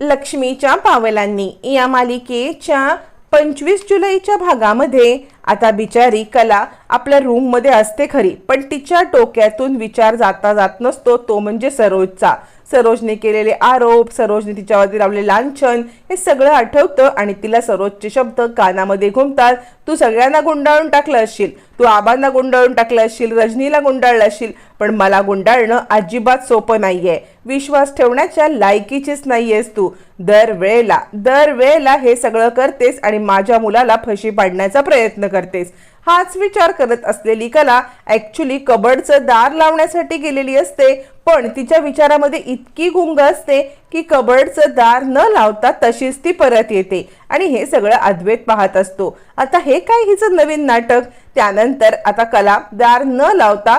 लक्ष्मीच्या पावलांनी. या मालिकेच्या पंचवीस जुलैच्या भागामध्ये आता बिचारी कला आपल्या रूममध्ये असते खरी पण तिच्या डोक्यातून विचार जाता जात नसतो तो म्हणजे सरोजचा. सरोजने केलेले आरोप सरोजने तिच्यावरती लावले लांछन हे सगळं आठवतं आणि तिला सरोजचे शब्द कानामध्ये घुमतात. तू सगळ्यांना गुंडाळून टाकलं असशील. तू आबांना गुंडाळून टाकलं असशील रजनीला गुंडाळलं असशील पण मला गुंडाळणं अजिबात सोपं नाहीये. विश्वास ठेवण्याच्या लायकीचीच नाहीयेस तू. दर वेळेला दर वेळेला हे सगळं करतेस आणि माझ्या मुलाला फशी पाडण्याचा प्रयत्न करतेस. हाच विचार करत असलेली कला ॲक्च्युली कबडचं दार लावण्यासाठी गेलेली असते पण तिच्या विचारामध्ये इतकी गुंग असते की कबडचं दार न लावता तशीच ती परत येते. आणि हे सगळं अद्वैत पाहत असतो. आता हे काय हिचं नवीन नाटक? त्यानंतर आता कला दार न लावता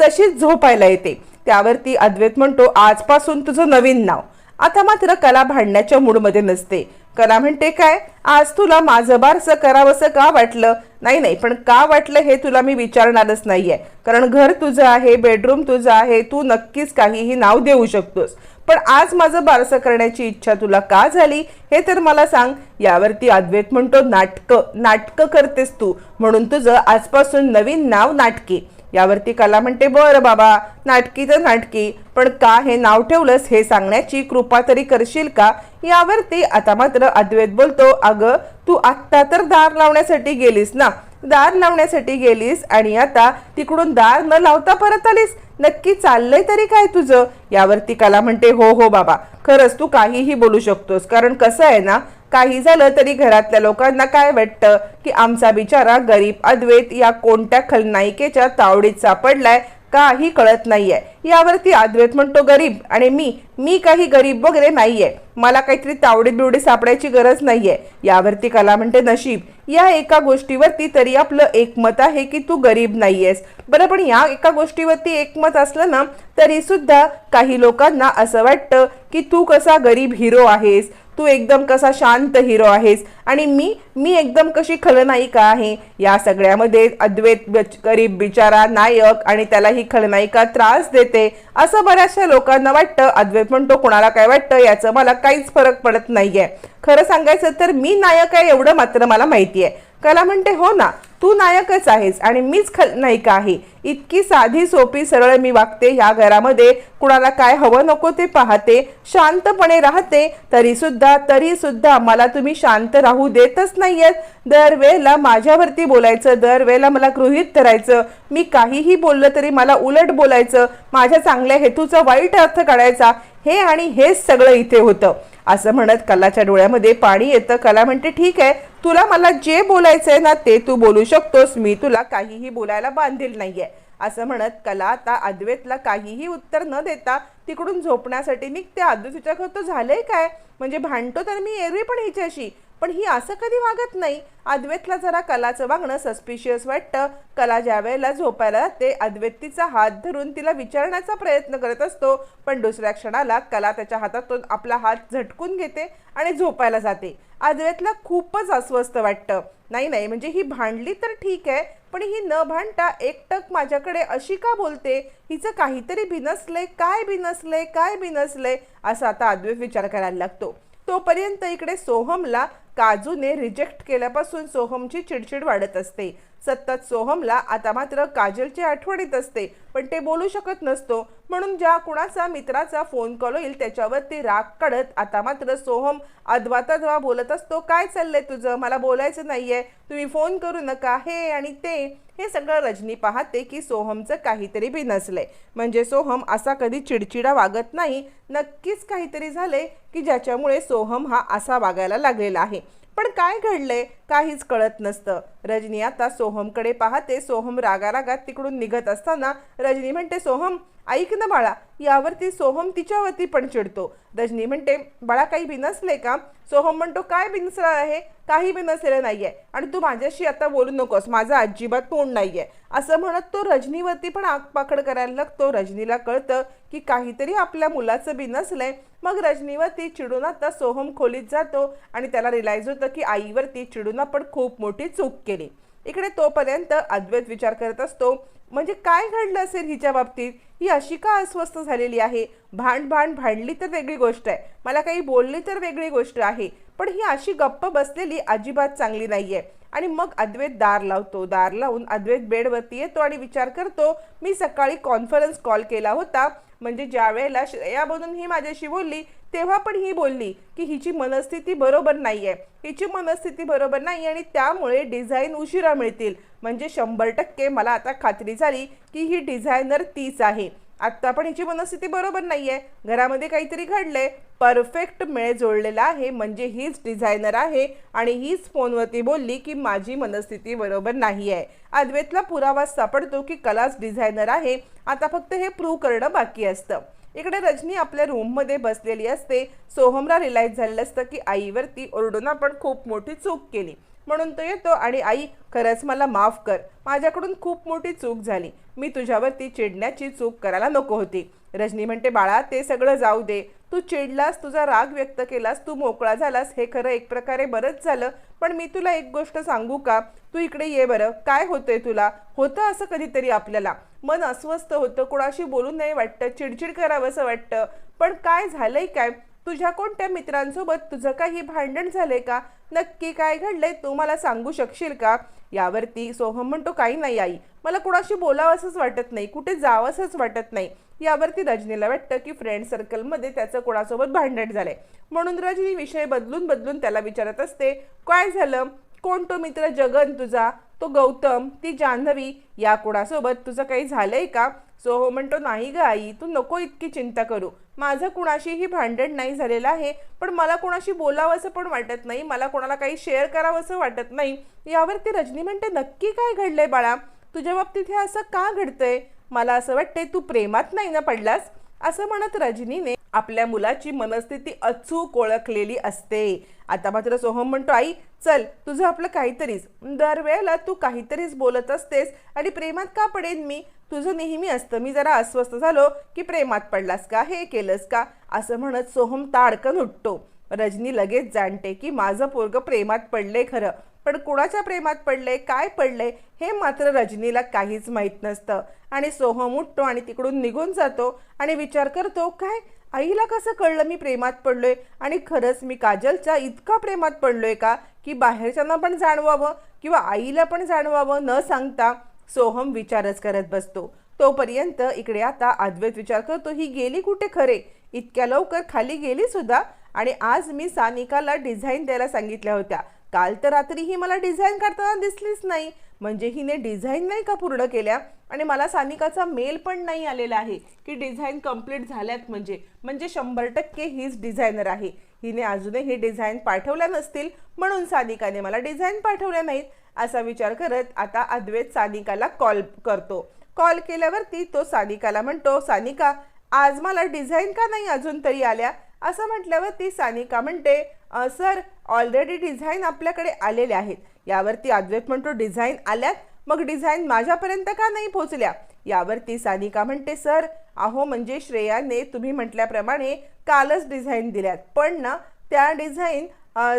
तशीच झोपायला येते. त्यावरती अद्वैत म्हणतो आजपासून तुझं नवीन नाव. आता मात्र कला भांडण्याच्या मूडमध्ये नसते. कला म्हणते काय आज तुला माझं बारसं करावंसं का वाटलं? नाही नाही पण का वाटलं हे तुला मी विचारणारच नाहीये. कारण घर तुझं आहे बेडरूम तुझं आहे तू नक्कीच काहीही नाव देऊ शकतोस. पण आज माझं बारसं करण्याची इच्छा तुला का झाली? हे तर मला सांग. यावरती अद्वैत म्हणतो नाटकं नाटकं करतेस तू. म्हणून तुझं आजपासून नवीन नाव नाटकी. यावरती कला म्हणते बरं बाबा नाटकी तर नाटकी पण का हे नाव ठेवलंस हे सांगण्याची कृपा तरी करशील का? यावरती आता मात्र अद्वैत बोलतो अगं तू आत्ता तर दार लावण्यासाठी गेलीस ना? दार लावण्यासाठी गेलीस आणि आता तिकडून दार न लावता परत आलीस? नक्की चाललंय तरी काय तुझं? यावरती कला म्हणते हो हो बाबा खरंच तू काहीही बोलू शकतोस कारण कसं आहे ना काही झालं तरी घरातल्या लोकांना काय वाटतं की आमचा बिचारा गरीब अद्वैत या कोणत्या खलनायिकेच्या तावडीत सापडलाय काही कळत नाहीये. यावरती अद्वैत म्हणतो गरीब आणि मी मी काही गरीब वगैरे नाहीये. मला काहीतरी तावडी बिवडी सापडायची गरज नाहीये. यावरती कला म्हणते नशीब. या एका गोष्टीवरती तरी आपलं एकमत आहे की तू गरीब नाहीयेस. बरं पण या एका गोष्टीवरती एकमत असलं ना तरी सुद्धा काही लोकांना असं वाटतं की तू कसा गरीब हिरो आहेस. तू एकदम कसा शांत हिरो आहेस आणि मी मी एकदम कशी खलनायिका आहे? या सगळ्यामध्ये अद्वैत गरीब बिचारा नायक आणि त्याला ही खलनायिका त्रास देते असं बऱ्याचशा लोकांना वाटतं. अद्वैत म्हणतो कोणाला काय वाटतं याचं? मला काहीच फरक पडत नाहीये. खरं सांगायचं तर मी नायक आहे एवढं मात्र मला माहिती आहे कला म्हणते हो ना तू नायकच आहेस आणि मीच खलनायिका आहे. इतकी साधी सोपी सरळ मी वागते. या घरामध्ये कुणाला काय हवं नको ते पाहते. शांतपणे राहते. तरी सुद्धा तरी सुद्धा मला तुम्ही शांत राहू देतच नाहीयेत. दरवेळेला माझ्यावरती बोलायचं दरवेळेला मला गृहित धरायचं. मी काहीही बोललं तरी मला उलट बोलायचं. माझ्या चांगल्या हेतूचा वाईट अर्थ काढायचा. हे आणि हेच सगळं इथे होतं. असं म्हणत कलाच्या डोळ्यामध्ये पाणी येतं. कला म्हणते ठीक आहे तुला मला जे बोलायचंय ना ते तू बोलू शकतोस. मी तुला काहीही बोलायला बांधील नाहीये. असं म्हणत कला आता अद्वैतला काहीही उत्तर न देता तिकडून झोपण्यासाठी निघते. अद्वैत विचार करतो झालंय काय? म्हणजे भांडतो तर मी एरवी पण हिच्याशी. पण ही असं कधी वागत नाही? अद्वैतला जरा कलाचं वागणं सस्पिशियस वाटतं. कला ज्या वेळेला झोपायला जाते अद्वैत तिचा हात धरून तिला विचारण्याचा प्रयत्न करत असतो. पण दुसऱ्या क्षणाला कला त्याच्या हातातून आपला हात झटकून घेते आणि झोपायला जाते. अद्वैतला खूपच अस्वस्थ वाटतं. नाही नाही म्हणजे ही भांडली तर ठीक आहे पण ही न भांडता एकटक माझ्याकडे अशी का बोलते? हिचं काहीतरी बिनसलंय काय बिनसलंय काय बिनसलंय? असं आता अद्वैत विचार करायला लागतो. तोपर्यंत इकडे सोहमला काजूने रिजेक्ट केल्यापासून सोहमची चिडचिड वाढत असते. सतत सोहमला आता मात्र काजलची आठवण येत असते पण ते बोलू शकत नसतो. म्हणून ज्या कुणाचा मित्राचा फोन कॉल होईल त्याच्यावरती राग काढत आता मात्र सोहम अद्वातद्वा जेव्हा बोलत असतो काय चाललंय तुझं? मला बोलायचं नाहीये. तुम्ही फोन करू नका. हे आणि ते हे सगळं रजनी पाहते की सोहमचं काहीतरी बिनसलंय. म्हणजे सोहम असा कधी चिडचिडा वागत नाही नक्कीच काहीतरी झाले की ज्याच्यामुळे सोहम हा असा वागायला लागलेला आहे. पण काय घडलंय काहीच कळत नसतं. रजनी आता सोहमकडे पाहते सोहम रागारागात तिकडून निघत असताना रजनी म्हणते सोहम ऐक ना बाळा यावरती सोहम तिच्यावरती पण चिडतो. रजनी म्हणते बाळा काही बिनसले का? सोहम म्हणतो काय बिनसला आहे काही बिनसलेलं आहे आणि तू माझ्याशी आता बोलू नकोस माझं अजिबात तोंड नाही आहे असं म्हणत तो रजनीवरती पण आगपाखड करायला लागतो. रजनीला कळतं की काहीतरी आपल्या मुलाचं बिनसलंय मग रजनीवरती चिडून आता सोहम खोलीत जातो आणि त्याला रिलाईज होतं की आईवरती चिडून आपण खूप मोठी चूक केली. इकडे तोपर्यंत अद्वैत विचार करत असतो म्हणजे काय घडलं असेल हिच्या बाबतीत? ही अशी का अस्वस्थ झालेली आहे? भांड भांड भांडली तर वेगळी गोष्ट आहे. मला काही बोलली तर वेगळी गोष्ट आहे. पण ही अशी गप्प बसलेली अजिबात चांगली नाही आहे आणि मग अद्वैत दार लावतो. दार लावून अद्वैत बेडवरती येतो आणि विचार करतो मी सकाळी कॉन्फरन्स कॉल केला होता. म्हणजे ज्या वेळेला श्रेया ही माझ्याशी बोलली तेव्हा पण ही बोलली की हिची मनस्थिती बरोबर नाही आहे हिची मनस्थिती बरोबर नाही आणि त्यामुळे डिझाईन उशिरा मिळतील. म्हणजे शंभर टक्के मला आता खात्री झाली की ही डिझायनर तीच आहे. आत्ता पण हिची मनस्थिती बरोबर नाही आहे घरामध्ये काहीतरी घडलंय. परफेक्ट मेळ जोडलेला आहे. म्हणजे हीच डिझायनर आहे आणि हीच फोनवरती बोलली की माझी मनस्थिती बरोबर नाही आहे अद्वैतला पुरावा सापडतो की कलाच डिझायनर आहे. आता फक्त हे प्रूव्ह करणं बाकी असतं. इकडे रजनी आपल्या रूममध्ये बसलेली असते. सोहमला रिलाईज झालेलं असतं की आईवरती ओरडून आपण खूप मोठी चूक केली. म्हणून तो येतो आणि आई खरंच मला माफ कर. माझ्याकडून खूप मोठी चूक झाली. मी तुझ्यावरती चिडण्याची चूक करायला नको होती. रजनी म्हणते बाळा ते सगळं जाऊ दे. तू चिडलास तुझा राग व्यक्त केलास तू मोकळा झालास हे खरं एक प्रकारे बरंच झालं. पण मी तुला एक गोष्ट सांगू का? तू इकडे ये बरं. काय होतंय तुला? होतं असं कधीतरी आपल्याला. मन अस्वस्थ होतं कोणाशी बोलू नाही वाटतं चिडचिड करावंसं वाटतं. पण काय झालंय काय? तुझ्या कोणत्या मित्रांसोबत तुझं काही भांडण झालंय का? नक्की काय घडलंय तू मला सांगू शकशील का? यावरती सोहम म्हणतो काही नाही आई. मला कुणाशी बोलावंसंच वाटत नाही. कुठे जावंसंच वाटत नाही. यावरती रजनीला वाटतं की फ्रेंड सर्कलमध्ये त्याचं कोणासोबत भांडण झालंय. म्हणून रजनी विषय बदलून बदलून त्याला विचारत असते काय झालं? कोण तो मित्र जगन तुझा? तो गौतम? ती जान्हवी? या कोणासोबत? तुझं काही झालंय का? सो हो म्हणतो नाही ग आई तू नको इतकी चिंता करू. माझं कुणाशीही भांडण नाही झालेलं आहे पण मला कोणाशी बोलावंसं पण वाटत नाही मला कोणाला काही शेअर करावंसं वाटत नाही. यावरती रजनी म्हणते नक्की काय घडलंय बाळा? तुझ्या बाबतीत हे असं का घडतंय? मला असं वाटतंय तू प्रेमात नाही ना पडलास? असं म्हणत रजनीने आपल्या मुलाची मनस्थिती अचूक ओळखलेली असते. आता मात्र सोहम म्हणतो आई चल तुझं आपलं काहीतरीच. दरवेळेला तू काहीतरीच बोलत असतेस आणि प्रेमात का पडेन मी? तुझं नेहमी असतं मी जरा अस्वस्थ झालो की प्रेमात पडलास का? हे केलंस का? असं म्हणत सोहम ताडकन उठतो. रजनी लगेच जाणते की माझं पोरग प्रेमात पडले खरं. पण कुणाच्या प्रेमात पडले काय पडले हे मात्र रजनीला काहीच माहीत नसतं. आणि सोहम उठतो आणि तिकडून निघून जातो आणि विचार करतो काय आईला कसं कळलं मी प्रेमात पडलोय? आणि खरंच मी काजलच्या इतका प्रेमात पडलोय का की बाहेरच्यांना पण जाणवावं किंवा आईला पण जाणवावं न सांगता? सोहम विचारच करत बसतो. तोपर्यंत इकडे आता अद्वैत विचार करतो ही गेली कुठे खरे? इतक्या लवकर खाली गेली सुद्धा? आणि आज मी सानिकाला डिझाईन द्यायला सांगितल्या होत्या. काल तर रात्री ही मला डिझाईन करताना दिसलीच नाही. म्हणजे हिने डिझाईन नाही का पूर्ण केल्या? आणि मला सानिकाचा मेल पण नाही आलेला आहे की डिझाईन कंप्लीट झाल्यात म्हणजे. म्हणजे शंभर टक्के हीच डिझायनर आहे. हिने अजूनही ही डिझाईन पाठवल्या नसतील म्हणून सानिकाने मला डिझाईन पाठवल्या नाहीत असा विचार करत आता अद्वैत सानिकाला कॉल करतो. कॉल केल्यावरती तो सानिकाला म्हणतो सानिका आज मला डिझाईन का नाही अजून तरी आल्या? असं म्हटल्यावरती सानिका म्हणते सर ऑलरेडी डिझाईन आपल्याकडे आलेले आहेत. यावरती अद्वैत म्हणतो डिझाईन आल्यात मग डिझाईन माझ्यापर्यंत का नाही पोचल्या? यावरती सानिका म्हणते सर अहो म्हणजे श्रेयाने तुम्ही म्हटल्याप्रमाणे कालच डिझाईन दिल्यात. पण ना त्या डिझाईन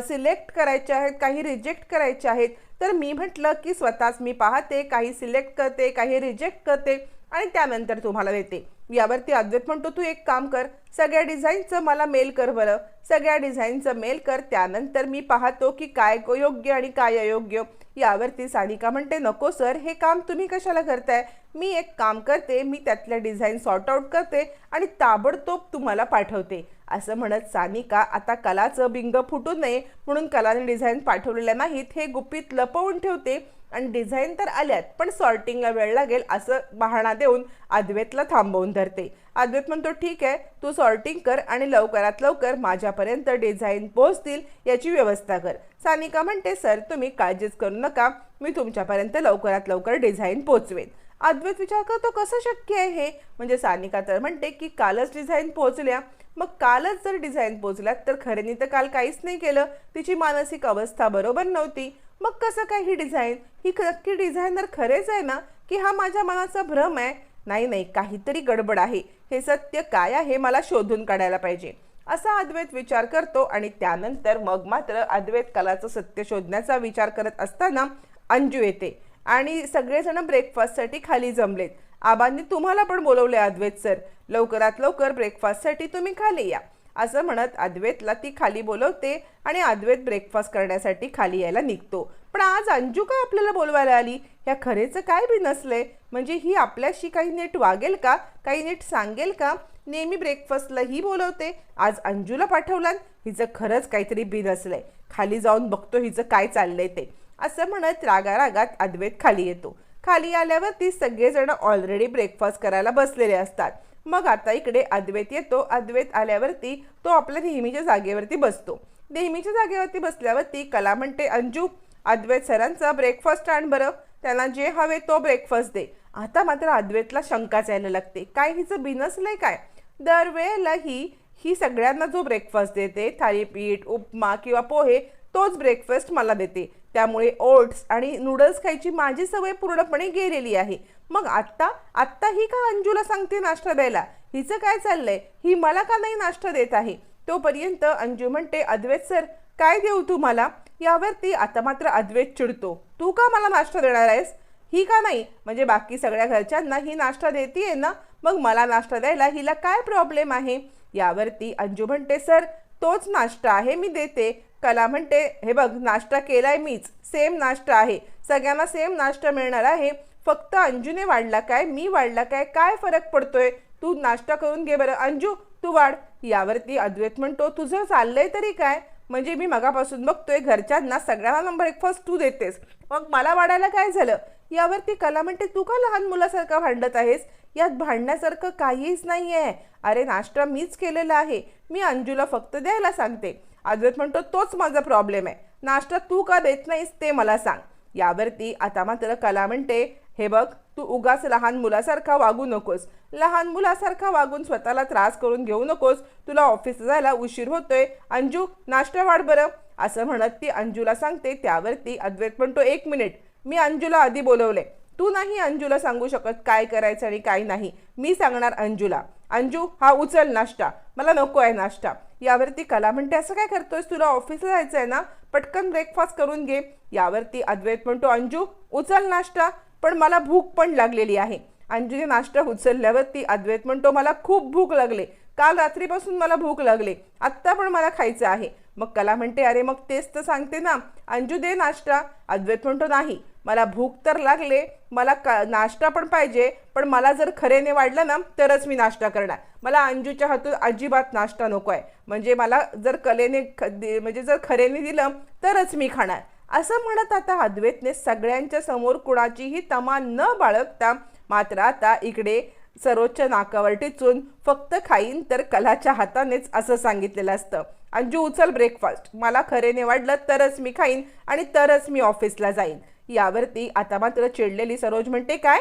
सिलेक्ट करायच्या आहेत काही रिजेक्ट करायच्या आहेत. तर मी म्हटलं की स्वतःच मी पाहते काही सिलेक्ट करते काही रिजेक्ट करते आणि त्यानंतर तुम्हाला देते. यावरती अद्वैत म्हणतो तू एक काम कर सगळ्या डिझाईनचं मला मेल कर बरं. सगळ्या डिझाईनचं मेल कर त्यानंतर मी पाहतो की काय योग्य आणि काय अयोग्य. यावरती सानिका म्हणते नको सर हे काम तुम्ही कशाला करताय? मी एक काम करते मी त्यातल्या डिझाईन सॉर्ट आउट करते आणि ताबडतोब तुम्हाला पाठवते. असं म्हणत सानिका आता कलाचं बिंग फुटू नये म्हणून कलाने डिझाईन पाठवलेल्या नाहीत हे गुपित लपवून ठेवते आणि डिझाईन तर आल्यात पण सॉर्टिंगला वेळ लागेल असं बहाणा देऊन अद्वैतला थांबवून धरते. अद्वैत म्हणतो ठीक आहे तू सॉर्टिंग कर आणि लवकरात लवकर माझ्यापर्यंत डिझाईन पोहोचतील याची व्यवस्था कर. सानिका म्हणते सर तुम्ही काळजीच करू नका मी तुमच्यापर्यंत लवकरात लवकर डिझाईन पोचवेन अद्वैत विचार करतो कसं शक्य आहे हे? म्हणजे सानिका तर म्हणते की कालच डिझाईन पोहोचल्या मग कालच जर डिझाईन पोहोचल्यात तर खरेनी तर काल काहीच नाही केलं. तिची मानसिक अवस्था बरोबर नव्हती. मग कसं काय ही डिझाईन ही नक्की डिझायनर खरेच आहे ना? की हा माझ्या मनाचा भ्रम आहे? नाही नाही काहीतरी गडबड आहे. हे सत्य काय आहे मला शोधून काढायला पाहिजे. असा अद्वैत विचार करतो आणि त्यानंतर मग मात्र अद्वैत कलाचं सत्य शोधण्याचा विचार करत असताना अंजू येते. आणि सगळेजण ब्रेकफास्टसाठी खाली जमलेत. आबांनी तुम्हाला पण बोलवले अद्वैत सर. लवकरात लवकर ब्रेकफास्टसाठी तुम्ही खाली या. असं म्हणत अद्वैतला ती खाली बोलवते आणि अद्वैत ब्रेकफास्ट करण्यासाठी खाली यायला निघतो. पण आज अंजू का आपल्याला बोलवायला आली? ह्या खरेचं काय बी नसलंय म्हणजे ही आपल्याशी काही नीट वागेल का? काही नीट सांगेल का? नेहमी ब्रेकफास्टला ही बोलवते. आज अंजूला पाठवलं हिचं खरंच काहीतरी बी नसलंय. खाली जाऊन बघतो हिचं काय चाललंय ते. असं म्हणत रागारागात अद्वैत खाली येतो. खाली आल्यावर ती सगळेजण ऑलरेडी ब्रेकफास्ट करायला बसलेले असतात. मग आता इकडे अद्वैत येतो. अद्वैत आल्यावरती तो आपल्या नेहमीच्या जागेवरती बसतो. नेहमीच्या जागेवरती बसल्यावरती कला म्हणते अंजू अद्वैत सरांचा ब्रेकफास्ट आण बरं. त्यांना जे हवे तो ब्रेकफास्ट दे. आता मात्र अद्वैतला शंकाच यायला लागते. काय हिचं बिनसलंय काय? दरवेळेला ही ही सगळ्यांना जो ब्रेकफास्ट देते थालीपीठ उपमा किंवा पोहे तोच ब्रेकफास्ट मला देते. त्यामुळे ओट्स आणि नूडल्स खायची माझी सवय पूर्णपणे गेलेली आहे. मग आत्ता आत्ता ही का अंजूला सांगते नाश्ता द्यायला? हिचं काय चाललंय? ही मला का नाही नाश्ता देत आहे? तोपर्यंत अंजू म्हणते अद्वैत सर काय देऊ तू मला यावरती आता मात्र अद्वैत चिडतो. तू का मला नाश्ता देणार आहेस? ही का नाही? म्हणजे बाकी सगळ्या घरच्यांना ही नाश्ता देते ना? मग मला नाश्ता द्यायला हिला काय प्रॉब्लेम आहे? यावरती अंजू म्हणते सर तोच नाश्ता आहे मी देते. कला म्हणते हे बघ नाश्ता केलाय मीच सेम नाश्ता आहे. सगळ्यांना सेम नाश्ता मिळणार आहे. फक्त अंजूने वाढला काय मी वाढला काय काय फरक पडतोय? तू नाश्ता करून घे बरं. अंजू तू वाढ. यावरती अद्वैत म्हणतो तुझं चाललंय तरी काय? म्हणजे मी मगापासून बघतोय घरच्यांना सगळ्यांना नंबर ब्रेकफास्ट तू देतेस. मग मला वाढायला काय झालं? यावरती कला म्हणते तू का लहान मुलासारखं भांडत आहेस? यात भांडण्यासारखं काहीच नाही आहे अरे नाश्ता मीच केलेला आहे. मी अंजूला फक्त द्यायला सांगते. अद्वैत म्हणतो तोच माझा प्रॉब्लेम आहे. नाश्ता तू का देत नाहीस ते मला सांग. यावरती आता मात्र कला म्हणते हे बघ तू उगाच लहान मुलासारखा वागू नकोस. लहान मुलासारखा वागून स्वतःला त्रास करून घेऊ नकोस. तुला ऑफिस जायला उशीर होतोय. अंजू नाश्ता वाढ बरं. असं म्हणत ती अंजूला सांगते. त्यावरती अद्वैत म्हणतो एक मिनिट मी अंजूला आधी बोलवले तू नाही अंजूला सांगू शकत काय करायचं आणि काय नाही. मी सांगणार अंजूला. अंजू हा उचल नाश्ता. मला नको आहे नाश्ता. यावरती कला म्हणते असं काय करतोयस? तुला ऑफिसला जायचं आहे ना? पटकन ब्रेकफास्ट करून घे. यावरती अद्वैत म्हणतो अंजू उचल नाश्ता पण मला भूक पण लागलेली आहे. अंजूने नाश्ता उचलल्यावरती अद्वैत म्हणतो मला खूप भूक लागले. काल रात्रीपासून मला भूक लागले. आत्ता पण मला खायचं आहे. मग कला म्हणते अरे मग तेच तर सांगते ना. अंजू दे नाश्ता. अद्वैत म्हणतो नाही. मला भूक तर लागले. मला का नाश्ता पण पाहिजे. पण मला जर खरेने वाढलं ना तरच मी नाश्ता करणार. मला अंजूच्या हातून अजिबात नाश्ता नको आहे म्हणजे मला जर कलेने ख म्हणजे जर खरेने दिलं तरच मी खाणार. असं म्हणत आता अद्वैतने सगळ्यांच्या समोर कुणाचीही तमा न बाळगता मात्र आता इकडे सर्वोच्च नाकावर टिचून फक्त खाईन तर कलाच्या हातानेच असं सांगितलेलं असतं. अंजू उचल ब्रेकफास्ट मला खरेने वाढलं तरच मी खाईन आणि तरच मी ऑफिसला जाईन. यावरती आता मात्र चिडलेली सरोज म्हणते काय?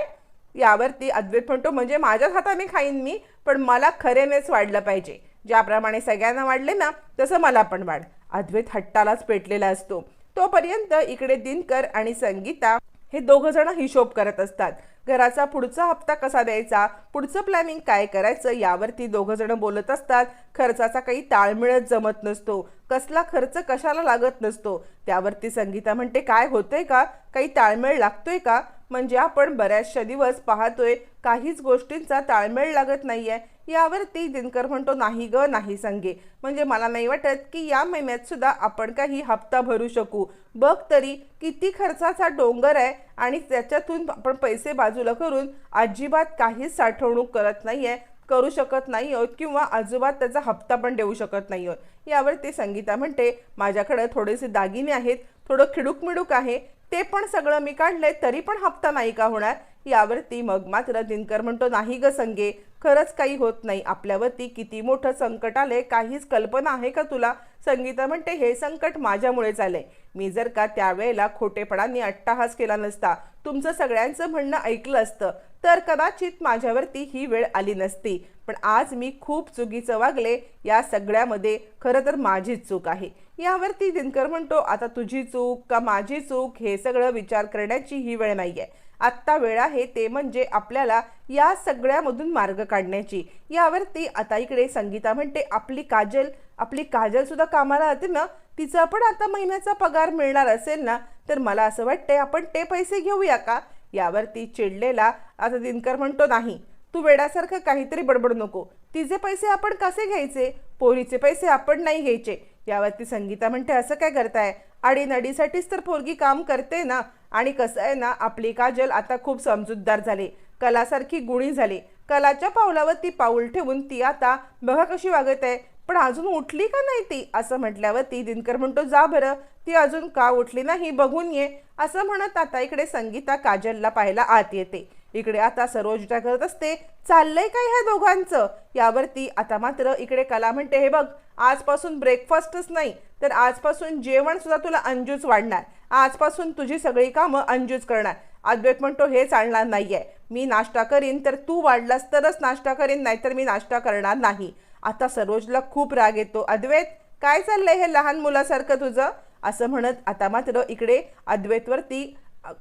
यावरती अद्वैत म्हणतो म्हणजे माझ्याच हाताने खाईन मी? पण मला खरेनेच वाढलं पाहिजे. ज्याप्रमाणे सगळ्यांना वाढले ना तसं मला पण वाढ. अद्वैत हट्टालाच पेटलेला असतो. तोपर्यंत इकडे दिनकर आणि संगीता हे दोघं जण हिशोब करत असतात. घराचा पुढचा हप्ता कसा द्यायचा पुढचं प्लॅनिंग काय करायचं यावरती दोघं जण बोलत असतात. खर्चाचा काही ताळमेळच जमत नसतो. कसला खर्च कशाला लागत नसतो. त्यावरती संगीता म्हणते काय होतंय का? काही ताळमेळ लागतोय का? म्हणजे आपण बऱ्याचशा दिवस पाहतोय काहीच गोष्टींचा ताळमेळ लागत नाही आहे यावर यावरती दिनकर म्हणतो नाही ग नाही संगे. म्हणजे मला नाही वाटत की या महिन्यात सुद्धा आपण काही हप्ता भरू शकू. बघ तरी किती खर्चाचा डोंगर आहे आणि त्याच्यातून आपण पैसे बाजूला करून अजिबात काहीच साठवणूक करत नाही आहे करू शकत नाही आहोत किंवा अजिबात त्याचा हप्ता पण देऊ शकत नाही आहोत यावर ते संगीता म्हणते माझ्याकडे थोडेसे दागिने आहेत थोडं खिडूक मिडूक आहे ते पण सगळं मी काढलंय तरी पण हप्ता नाही का होणार? यावरती मग मात्र दिनकर म्हणतो नाही ग संगे खरंच काही होत नाही. आपल्यावरती किती मोठं संकट आलंय काहीच कल्पना आहे का तुला? संगीता म्हणते हे संकट माझ्यामुळेच आलंय. मी जर का त्यावेळेला खोटेपणाने अट्टाहास केला नसता तुमचं सगळ्यांचं म्हणणं ऐकलं असतं. तर कदाचित माझ्यावरती ही वेळ आली नसती. पण आज मी खूप चुकीचं वागले या सगळ्यामध्ये खरं तर माझीच चूक आहे. यावरती दिनकर म्हणतो आता तुझी चूक का माझी चूक हे सगळं विचार करण्याची ही वेळ नाही आहे आत्ता वेळ आहे ते म्हणजे आपल्याला या सगळ्यामधून मार्ग काढण्याची. यावरती आता इकडे संगीता म्हणते आपली काजल आपली काजल सुद्धा कामाला जाते ना? तिचा पण आता महिन्याचा पगार मिळणार असेल ना? तर मला असं वाटतंय आपण ते पैसे घेऊया का? यावरती चिडलेला आता दिनकर म्हणतो नाही तू वेडासारखं काहीतरी बडबड नको. तिचे पैसे आपण कसे घ्यायचे? पोरीचे पैसे आपण नाही घ्यायचे. यावरती संगीता म्हणते असं काय करताय? आडीनडीसाठीच तर पोरगी काम करते ना. आणि कसं आहे ना आपली काजल आता खूप समजूतदार झाली. कलासारखी गुणी झाली. कलाच्या पावलावर ती पाऊल ठेवून ती आता बघा कशी वागत आहे. पण अजून उठली का नाही ती? असं म्हटल्यावर ती दिनकर म्हणतो जा बरं ती अजून का उठली नाही? बघून ये. असं म्हणत आता इकडे संगीता काजलला पाहायला आत येते. इकडे आता सरोज विचार करत असते. चाललंय काय ह्या दोघांचं? यावरती आता मात्र इकडे कला म्हणते हे बघ आजपासून ब्रेकफास्टच नाही तर आजपासून जेवण सुद्धा तुला अंजूच वाढणार. आजपासून तुझी सगळी कामं अंजूच करणार. अद्वैत म्हणतो हे चालणार नाहीये. मी नाश्ता करीन तर तू वाढलास तरच नाश्ता करीन नाहीतर मी नाश्ता करणार नाही. आता सरोजला खूप राग येतो. अद्वैत काय चाललंय हे लहान मुलासारखं तुझं? असं म्हणत आता मात्र इकडे अद्वैतवरती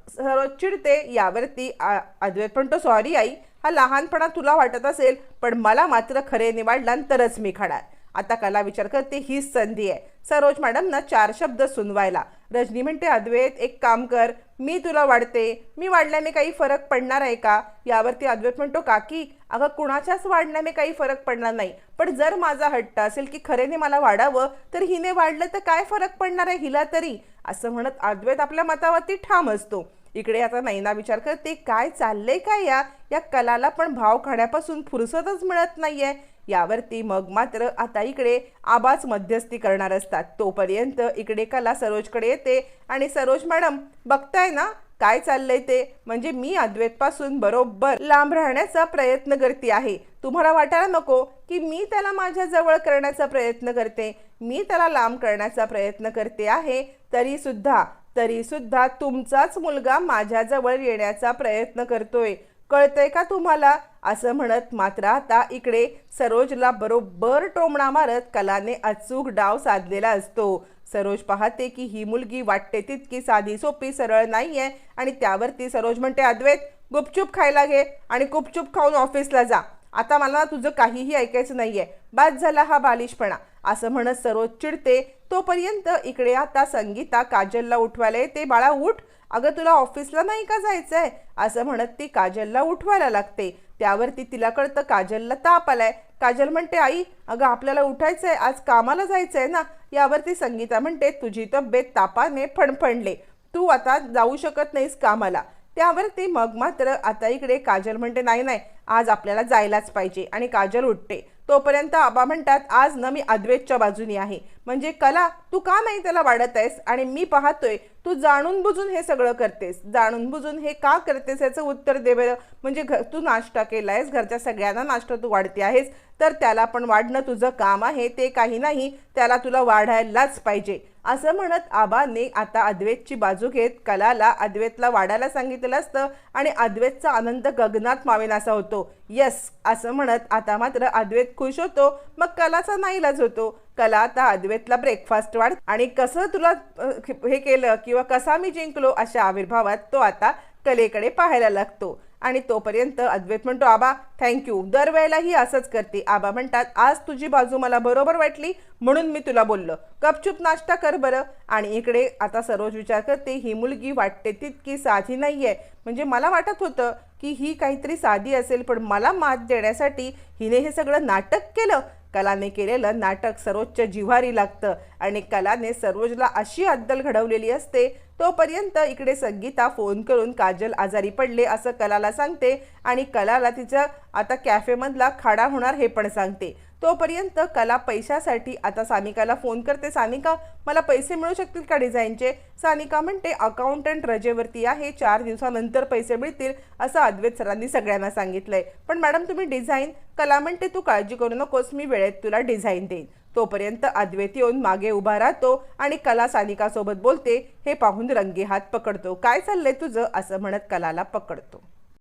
सरोज चिडते यावरती अद्वैत पण तो सॉरी आई हा लहानपणा तुला वाटत असेल पण मला मात्र खरे निवाडला तरच मी खाणार. आता कला विचार करते हीच संधी आहे. सरोज मॅडम ना चार शब्द सुनवायला. रजनी म्हणते अद्वैत एक काम कर मी तुला वाढते. मी वाढल्याने काही फरक पडणार आहे का? यावरती अद्वैत म्हणतो काकी अगं कुणाच्याच वाढण्याने काही फरक पडणार नाही. पण जर माझा हट्ट असेल की खरेने मला वाढावं तर हिने वाढलं तर काय फरक पडणार आहे हिला तरी? असं म्हणत अद्वैत आपल्या मतावरती ठाम असतो. इकडे आता नैना विचार करते काय चाललंय काय या? या कलाला पण भाव खाण्यापासून फुरसतच मिळत नाहीये. यावरती मग मात्र आता इकडे आबाच मध्यस्थी करणार असतात. तोपर्यंत इकडे कला सरोजकडे येते आणि सरोज मॅडम बघताय ना काय चाललंय ते? म्हणजे मी अद्वैतपासून बरोबर लांब राहण्याचा प्रयत्न करते आहे. तुम्हाला वाटायला नको की मी त्याला माझ्या जवळ करण्याचा प्रयत्न करते. मी त्याला लांब करण्याचा प्रयत्न करते आहे. तरी सुद्धा तरी सुद्धा तुमचाच मुलगा माझ्याजवळ येण्याचा प्रयत्न करतोय. कळतंय का तुम्हाला? असं म्हणत मात्र आता इकडे सरोजला बरोबर टोमणा मारत कलाने अचूक डाव साधलेला असतो. सरोज पाहते की ही मुलगी वाटते तितकी साधी सोपी सरळ नाहीये आणि त्यावरती सरोज म्हणते अद्वैत गुपचूप खायला घे आणि गुपचूप खाऊन ऑफिसला जा. आता मला तुझं काहीही ऐकायचं नाही आहे बाद झाला हा बालिशपणा. असं म्हणत सरोज चिडते. तोपर्यंत इकडे आता संगीता काजलला उठवायला येते. बाळा उठ. अगं तुला ऑफिसला नाही का जायचं आहे असं म्हणत ती काजलला उठवायला लागते. त्यावरती तिला कळतं काजलला ताप आलाय. काजल म्हणते आई अगं आपल्याला उठायचं आहे आज कामाला जायचं आहे ना. यावरती संगीता म्हणते तुझी तब्येत तापाने फणफणले. तू आता जाऊ शकत नाहीस कामाला. त्यावरती मग मात्र आता इकडे काजल म्हणते नाही नाही. आज आपल्याला जायलाच पाहिजे. आणि काजल उठते. तोपर्यंत आबा म्हणतात आज न मी अद्वैतच्या बाजूनी आहे. म्हणजे कला तू का नाही त्याला वाढत आहेस? आणि मी पाहतोय तू जाणून बुजून हे सगळं करतेस. जाणून बुजून हे का करतेस याचं उत्तर दे बरं. म्हणजे घ तू नाश्ता केला आहेस घरच्या सगळ्यांना नाश्ता तू वाढते आहेस तर त्याला पण वाढणं तुझं काम आहे ते काही नाही त्याला तुला वाढायलाच पाहिजे. असं म्हणत आबाने आता अद्वैतची बाजू घेत कलाला अद्वैतला वाढायला सांगितलं असतं आणि अद्वैतचा आनंद गगनात मावेनासा होतो. यस असं म्हणत आता मात्र अद्वैत खुश होतो मग कलाचा नाईलाज होतो. कला आता अद्वैतला ब्रेकफास्ट वाढ आणि कसं तुला हे केलं किंवा कसा मी जिंकलो अशा आविर्भावात तो आता कलेकडे पाहायला लागतो. आणि तोपर्यंत अद्वैत म्हणतो आबा थँक्यू दरवेळेलाही असंच करते. आबा म्हणतात आज तुझी बाजू मला बरोबर वाटली म्हणून मी तुला बोललो. गपचूप नाश्ता कर बरं. आणि इकडे आता सरोज विचार करते ही मुलगी वाटते तितकी साधी नाही आहे म्हणजे मला वाटत होतं की ही काहीतरी साधी असेल पण मला मात देण्यासाठी हिने हे सगळं नाटक केलं. कलाने केलेलं नाटक सर्वोच्च जिव्हारी लागतं आणि कलाने सरोजला अशी अद्दल घडवलेली असते तोपर्यंत इकडे संगीता फोन करून काजल आजारी पडले असं कलाला सांगते आणि कलाला तिचं आता कॅफेमधला खाडा होणार हे पण सांगते. तोपर्यंत कला पैशासाठी आता सानिकाला फोन करते सानिका मला पैसे मिळू शकतील का डिझाईनचे सानिका म्हणते अकाउंटंट रजेवरती आहे चार दिवसानंतर पैसे मिळतील असं अद्वैत सरांनी सगळ्यांना सांगितलंय. पण मॅडम तुम्ही डिझाईन कला म्हणते तू काळजी करू नकोस मी वेळेत तुला डिझाईन देईन. तोपर्यंत अद्वैत येऊन मागे उभा राहतो आणि कला सानिकासोबत बोलते हे पाहून रंगी हात पकडतो काय चाललंय तुझं? असं म्हणत कलाला पकडतो.